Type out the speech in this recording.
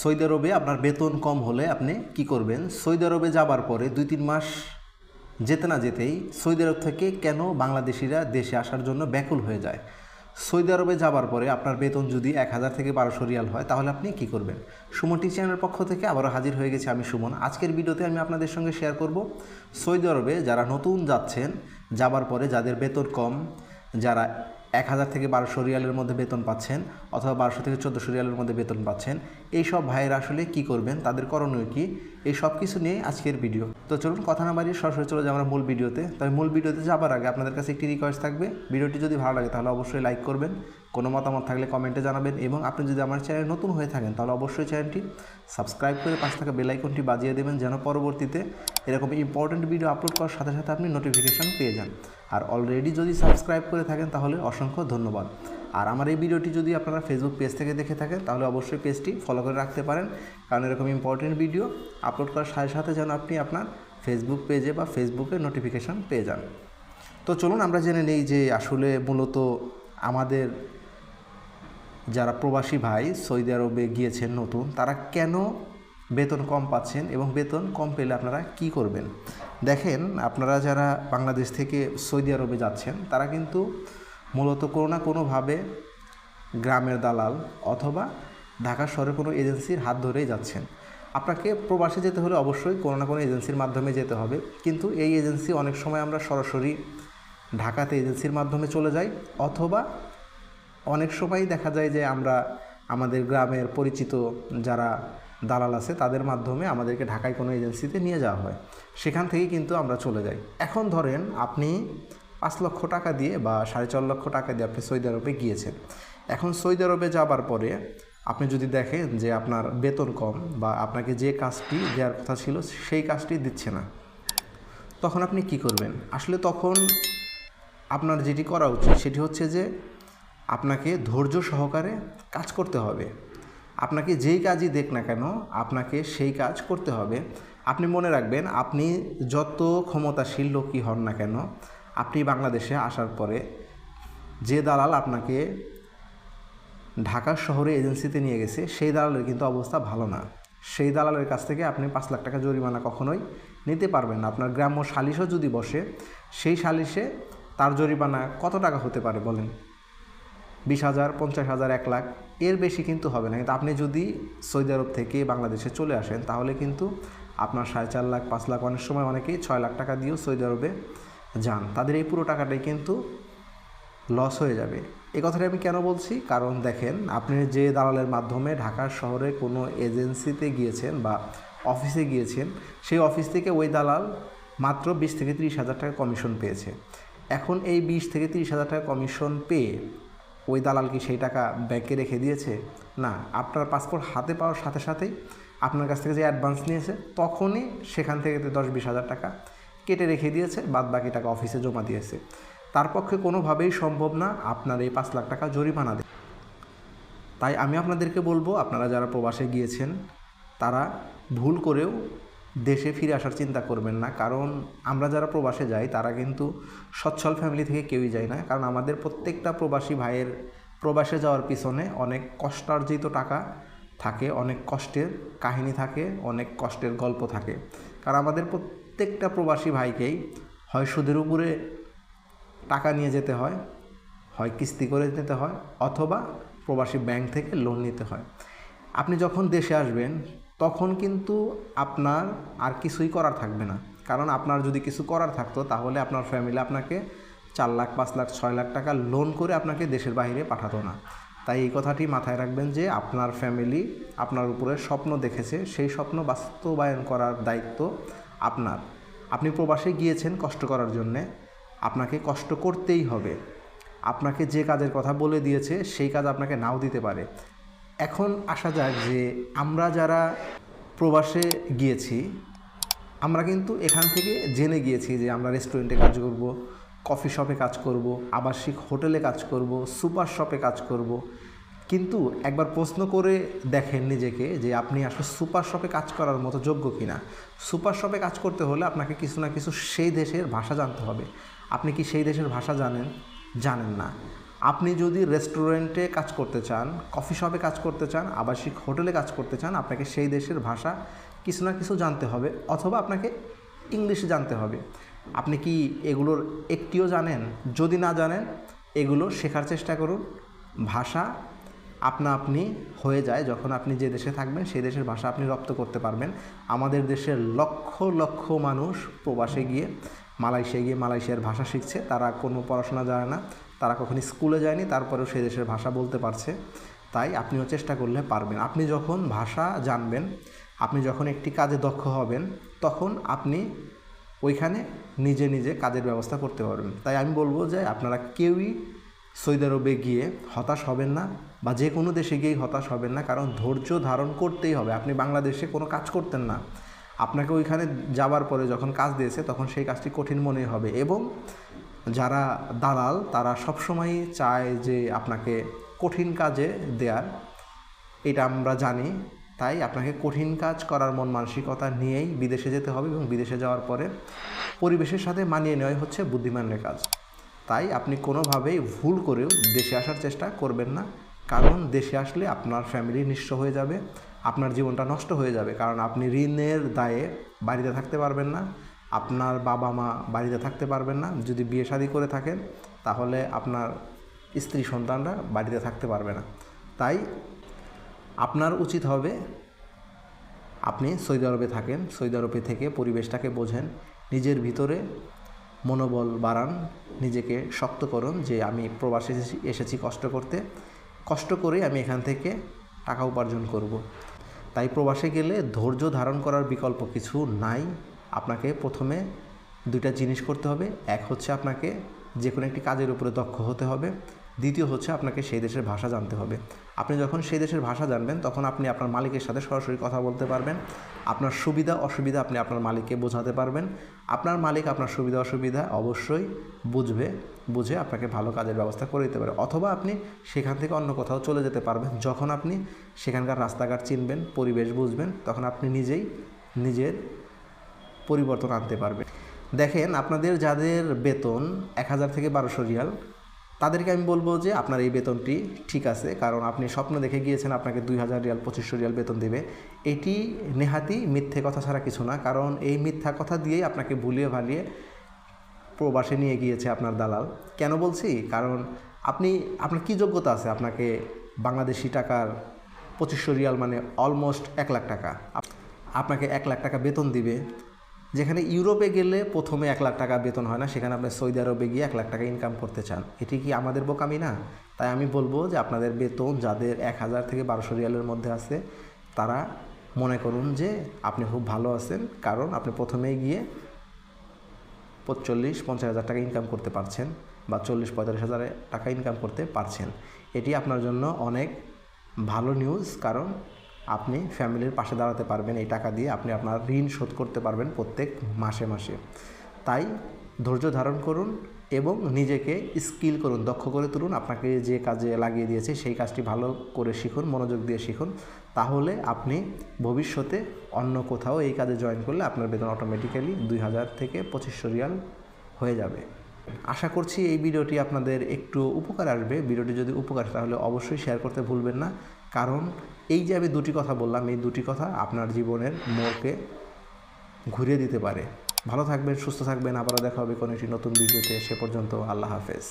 Saudi আরবে আপনার বেতন কম হলে আপনি কি করবেন? সৌদি আরবে যাবার পরে দুই তিন মাস যেতে না যেতেই সৌদি আরব থেকে কেন বাংলাদেশিরা দেশে আসার জন্য ব্যাকুল হয়ে যায়? সৌদি আরবে যাবার পরে আপনার বেতন যদি এক হাজার থেকে বারোশো রিয়াল হয়, তাহলে আপনি কি করবেন? সুমন টি চ্যানেলের পক্ষ থেকে আবারও হাজির হয়ে গেছি আমি সুমন। আজকের ভিডিওতে আমি আপনাদের সঙ্গে শেয়ার করব সৌদি আরবে যারা নতুন যাচ্ছেন, যাবার পরে যাদের বেতন কম, যারা এক হাজার থেকে বারোশো রিয়ালের মধ্যে বেতন পাচ্ছেন অথবা বারোশো থেকে চোদ্দোশো রিয়ালের মধ্যে বেতন পাচ্ছেন। এই সব ভাইয়েরা আসলে কি করবেন? তাদের করণীয় কী? এই সব কিছু নিয়ে আজকের ভিডিও। তো চলুন কথা না বাড়িয়ে সরাসরি চলে যাই আমরা মূল ভিডিওতে। তবে মূল ভিডিওতে যাবার আগে আপনাদের কাছে একটি রিকোয়েস্ট থাকবে। ভিডিওটি যদি ভালো লাগে তাহলে অবশ্যই লাইক করবেন। কোনো মতামত থাকলে কমেন্টে জানাবেন এবং আপনি যদি আমার চ্যানেল নতুন হয়ে থাকেন, তাহলে অবশ্যই চ্যানেলটি সাবস্ক্রাইব করে পাশে থাকা বেল আইকনটি বাজিয়ে দেবেন যেন পরবর্তীতে এরকম ইম্পর্টেন্ট ভিডিও আপলোড করার সাথে সাথে আপনি নোটিফিকেশন পেয়ে যান। আর অলরেডি যদি সাবস্ক্রাইব করে থাকেন, তাহলে অসংখ্য ধন্যবাদ। আর আমার এই ভিডিওটি যদি আপনারা ফেসবুক পেজ থেকে দেখে থাকেন, তাহলে অবশ্যই পেজটি ফলো করে রাখতে পারেন। কারণ এরকম ইম্পর্টেন্ট ভিডিও আপলোড করার সাথে সাথে যেন আপনি আপনার ফেসবুক পেজে বা ফেসবুকে নোটিফিকেশান পেয়ে যান। তো চলুন আমরা জেনে নেই যে আসলে মূলত আমাদের যারা প্রবাসী ভাই সৌদি আরবে গিয়েছেন নতুন, তারা কেন বেতন কম পাচ্ছেন এবং বেতন কম পেলে আপনারা কি করবেন? দেখেন, আপনারা যারা বাংলাদেশ থেকে সৌদি আরবে যাচ্ছেন, তারা কিন্তু মূলত কোনো না কোনোভাবে গ্রামের দালাল অথবা ঢাকা শহরের কোনো এজেন্সির হাত ধরেই যাচ্ছেন। আপনাকে প্রবাসে যেতে হলে অবশ্যই কোনো না কোনো এজেন্সির মাধ্যমে যেতে হবে। কিন্তু এই এজেন্সি অনেক সময় আমরা সরাসরি ঢাকাতে এজেন্সির মাধ্যমে চলে যাই, অথবা অনেক সময় দেখা যায় যে আমরা আমাদের গ্রামের পরিচিত যারা দালাল আছে, তাদের মাধ্যমে আমাদেরকে ঢাকায় কোনো এজেন্সিতে নিয়ে যাওয়া হয়। সেখান থেকেই কিন্তু আমরা চলে যাই। এখন ধরেন আপনি পাঁচ লক্ষ টাকা দিয়ে বা সাড়ে চার লক্ষ টাকা দিয়ে আপনি সৌদি আরবে গিয়েছেন। এখন সৌদি আরবে যাবার পরে আপনি যদি দেখেন যে আপনার বেতন কম বা আপনাকে যে কাজটি দেওয়ার কথা ছিল, সেই কাজটি দিচ্ছে না, তখন আপনি কি করবেন? আসলে তখন আপনার যেটি করা উচিত সেটি হচ্ছে যে আপনাকে ধৈর্য সহকারে কাজ করতে হবে। আপনাকে যেই কাজই দেখ না কেন, আপনাকে সেই কাজ করতে হবে। আপনি মনে রাখবেন, আপনি যত ক্ষমতাশীল লোকই হন না কেন, আপনি বাংলাদেশে আসার পরে যে দালাল আপনাকে ঢাকা শহরে এজেন্সিতে নিয়ে গেছে, সেই দালালের কিন্তু অবস্থা ভালো না। সেই দালালের কাছ থেকে আপনি পাঁচ লাখ টাকা জরিমানা কখনোই নিতে পারবেন না। আপনার গ্রাম্য সালিশও যদি বসে, সেই সালিশে তার জরিমানা কত টাকা হতে পারে বলেন? বিশ হাজার, পঞ্চাশ হাজার, এক লাখ। এর বেশি কিন্তু হবে না। কিন্তু আপনি যদি সৌদি আরব থেকে বাংলাদেশে চলে আসেন, তাহলে কিন্তু আপনার সাড়ে চার লাখ, পাঁচ লাখ অনেক সময় অনেকেই ছয় লাখ টাকা দিয়েও সৌদি আরবে যান। তাদের এই পুরো টাকাটাই কিন্তু লস হয়ে যাবে। এ কথাটা আমি কেন বলছি? কারণ দেখেন, আপনি যে দালালের মাধ্যমে ঢাকা শহরে কোনো এজেন্সিতে গিয়েছেন বা অফিসে গিয়েছেন, সেই অফিস থেকে ওই দালাল মাত্র বিশ থেকে ত্রিশ হাজার টাকা কমিশন পেয়েছে। এখন এই বিশ থেকে তিরিশ হাজার টাকা কমিশন পেয়ে ওই দালাল কি সেই টাকা ব্যাংকে রেখে দিয়েছে। না, আপনার পাসপোর্ট হাতে পাওয়ার সাথে সাথেই আপনার কাছ থেকে যে অ্যাডভান্স নিয়েছে, তখনই সেখান থেকে দশ বিশ হাজার টাকা কেটে রেখে দিয়েছে বাদ বাকি টাকা অফিসে জমা দিয়েছে। তার পক্ষে কোনোভাবেই সম্ভব না আপনার এই পাঁচ লাখ টাকা জরিমানা দেয় তাই আমি আপনাদেরকে বলব, আপনারা যারা প্রবাসে গিয়েছেন, তারা ভুল করেও দেশে ফিরে আসার চিন্তা করবেন না। কারণ আমরা যারা প্রবাসে যাই, তারা কিন্তু সচ্ছল ফ্যামিলি থেকে কেউই যায় না। কারণ আমাদের প্রত্যেকটা প্রবাসী ভাইয়ের প্রবাসে যাওয়ার পিছনে অনেক কষ্টার্জিত টাকা থাকে, অনেক কষ্টের কাহিনী থাকে, অনেক কষ্টের গল্প থাকে। কারণ আমাদের প্রত্যেকটা প্রবাসী ভাইকেই হয় সুদের উপরে টাকা নিয়ে যেতে হয় হয় কিস্তি করে নিতে হয়, অথবা প্রবাসী ব্যাংক থেকে লোন নিতে হয়। আপনি যখন দেশে আসবেন তখন কিন্তু আপনার আর কিছুই করার থাকবে না। কারণ আপনার যদি কিছু করার থাকতো, তাহলে আপনার ফ্যামিলি আপনাকে চার লাখ, পাঁচ লাখ, ছয় লাখ টাকা লোন করে আপনাকে দেশের বাইরে পাঠাতো না। তাই এই কথাটি মাথায় রাখবেন যে, আপনার ফ্যামিলি আপনার উপরে স্বপ্ন দেখেছে, সেই স্বপ্ন বাস্তবায়ন করার দায়িত্ব আপনার। আপনি প্রবাসে গিয়েছেন কষ্ট করার জন্যে, আপনাকে কষ্ট করতেই হবে। আপনাকে যে কাজের কথা বলে দিয়েছে, সেই কাজ আপনাকে নাও দিতে পারে। এখন আসা যাক যে আমরা যারা প্রবাসে গিয়েছি, আমরা কিন্তু এখান থেকে জেনে গিয়েছি যে আমরা রেস্টুরেন্টে কাজ করব কফি শপে কাজ করব, আবাসিক হোটেলে কাজ করব সুপার শপে কাজ করব। কিন্তু একবার প্রশ্ন করে দেখেন নিজেকে যে আপনি আসলে সুপার শপে কাজ করার মতো যোগ্য কিনা। সুপার শপে কাজ করতে হলে আপনাকে কিছু না কিছু সেই দেশের ভাষা জানতে হবে। আপনি কি সেই দেশের ভাষা জানেন? জানেন না। আপনি যদি রেস্টুরেন্টে কাজ করতে চান কফি শপে কাজ করতে চান, আবাসিক হোটেলে কাজ করতে চান, আপনাকে সেই দেশের ভাষা কিছু না কিছু জানতে হবে অথবা আপনাকে ইংলিশ জানতে হবে। আপনি কি এগুলোর একটিও জানেন? যদি না জানেন, এগুলো শেখার চেষ্টা করুন। ভাষা আপনা আপনি হয়ে যায় যখন আপনি যে দেশে থাকবেন, সেই দেশের ভাষা আপনি রপ্ত করতে পারবেন। আমাদের দেশের লক্ষ লক্ষ মানুষ প্রবাসে গিয়ে মালয়েশিয়া গিয়ে মালয়েশিয়ার ভাষা শিখছে। তারা কোনো পড়াশোনা জানে না। তারা কখনো স্কুলে যায়নি, তারপরেও সেই দেশের ভাষা বলতে পারছে। তাই আপনিও চেষ্টা করলে পারবেন। আপনি যখন ভাষা জানবেন, আপনি যখন একটি কাজে দক্ষ হবেন, তখন আপনি ওইখানে নিজে নিজে কাজের ব্যবস্থা করতে পারবেন। তাই আমি বলব যে আপনারা কেউই সৌদি আরবে গিয়ে হতাশ হবেন না বা যে কোনো দেশে গিয়েই হতাশ হবেন না, কারণ ধৈর্য ধারণ করতেই হবে। আপনি বাংলাদেশে কোনো কাজ করতেন না। আপনাকে ওইখানে যাবার পরে যখন কাজ দিয়েছে, তখন সেই কাজটি কঠিন মনে হবে এবং যারা দালাল, তারা সবসময়ই চায় যে আপনাকে কঠিন কাজে দেয়ার। এটা আমরা জানি। তাই আপনাকে কঠিন কাজ করার মন মানসিকতা নিয়েই বিদেশে যেতে হবে এবং বিদেশে যাওয়ার পরে পরিবেশের সাথে মানিয়ে নেওয়াই হচ্ছে বুদ্ধিমানের কাজ। তাই আপনি কোনোভাবেই ভুল করেও দেশে আসার চেষ্টা করবেন না। কারণ দেশে আসলে আপনার ফ্যামিলি নিঃস্ব হয়ে যাবে, আপনার জীবনটা নষ্ট হয়ে যাবে। কারণ আপনি ঋণের দায়ে বাড়িতে থাকতে পারবেন না। আপনার বাবা মা বাড়িতে থাকতে পারবেন না। যদি বিয়ে শাদী করে থাকেন, তাহলে আপনার স্ত্রী সন্তানরা বাড়িতে থাকতে পারবে না। তাই আপনার উচিত হবে আপনি সৌদি আরবে থাকেন, সৌদি আরবে থেকে পরিবেশটাকে বোঝেন, নিজের ভিতরে মনোবল বাড়ান, নিজেকে শক্ত করুন যে আমি প্রবাসে এসেছি কষ্ট করতে। কষ্ট করেই আমি এখান থেকে টাকা উপার্জন করব। তাই প্রবাসে গেলে ধৈর্য ধারণ করার বিকল্প কিছু নাই। আপনাকে প্রথমে দুইটা জিনিস করতে হবে। এক হচ্ছে আপনাকে যে কোনো একটি কাজের উপরে দক্ষ হতে হবে। দ্বিতীয় হচ্ছে আপনাকে সেই দেশের ভাষা জানতে হবে। আপনি যখন সেই দেশের ভাষা জানবেন, তখন আপনি আপনার মালিকের সাথে সরাসরি কথা বলতে পারবেন। আপনার সুবিধা, অসুবিধা আপনি আপনার মালিককে বোঝাতে পারবেন। আপনার মালিক আপনার সুবিধা, অসুবিধা অবশ্যই বুঝবে, বুঝে আপনাকে ভালো কাজের ব্যবস্থা করে দিতে পারে। অথবা আপনি সেখান থেকে অন্য কোথাও চলে যেতে পারবেন। যখন আপনি সেখানকার রাস্তাঘাট চিনবেন, পরিবেশ বুঝবেন, তখন আপনি নিজেই নিজের পরিবর্তন আনতে পারবে। দেখেন, আপনাদের যাদের বেতন এক হাজার থেকে বারোশো রিয়াল, তাদেরকে আমি বলব যে আপনার এই বেতনটি ঠিক আছে, কারণ আপনি স্বপ্ন দেখে গিয়েছেন আপনাকে দুই হাজার রিয়াল, পঁচিশশো রিয়াল বেতন দেবে। এটি নেহাতি মিথ্যে কথা ছাড়া কিছু না, কারণ এই মিথ্যা কথা দিয়েই আপনাকে ভুলিয়ে ভালিয়ে প্রবাসে নিয়ে গিয়েছে আপনার দালাল। কেন বলছি? কারণ আপনি, আপনার কী যোগ্যতা আছে? আপনাকে বাংলাদেশি টাকার পঁচিশশো রিয়াল মানে অলমোস্ট এক লাখ টাকা। আপনাকে এক লাখ টাকা বেতন দিবে। যেখানে ইউরোপে গেলে প্রথমে এক লাখ টাকা বেতন হয় না, সেখানে আপনি সৌদি আরবে গিয়ে এক লাখ টাকা ইনকাম করতে চান। এটি কি আমাদের বোকামি না? তাই আমি বলব যে আপনাদের বেতন যাদের এক হাজার থেকে বারোশো রিয়ালের মধ্যে আছে, তারা মনে করুন যে আপনি খুব ভালো আছেন, কারণ আপনি প্রথমেই গিয়ে চল্লিশ পঞ্চাশ হাজার টাকা ইনকাম করতে পারছেন বা চল্লিশ, পঁয়তাল্লিশ হাজার টাকা ইনকাম করতে পারছেন। এটি আপনার জন্য অনেক ভালো নিউজ কারণ আপনি ফ্যামিলির পাশে দাঁড়াতে পারবেন এই টাকা দিয়ে। আপনি আপনার ঋণ শোধ করতে পারবেন প্রত্যেক মাসে মাসে। তাই ধৈর্য ধারণ করুন এবং নিজেকে স্কিল করুন, দক্ষ করে তুলুন। আপনাকে যে কাজে লাগিয়ে দিয়েছে সেই কাজটি ভালো করে শিখুন, মনোযোগ দিয়ে শিখুন। তাহলে আপনি ভবিষ্যতে অন্য কোথাও এই কাজে জয়েন করলে আপনার বেতন অটোমেটিক্যালি দুই হাজার থেকে পঁচিশশো রিয়াল হয়ে যাবে। আশা করছি এই ভিডিওটি আপনাদের একটু উপকার আসবে। ভিডিওটি যদি উপকার তাহলে অবশ্যই শেয়ার করতে ভুলবেন না। কারণ এই যে আমি দুটি কথা বললাম, এই দুটি কথা আপনার জীবনের মোড়কে ঘুরিয়ে দিতে পারে। ভালো থাকবেন, সুস্থ থাকবেন, আবারও দেখা হবে কোনো একটি নতুন ভিডিওতে। সে পর্যন্ত আল্লাহ হাফেজ।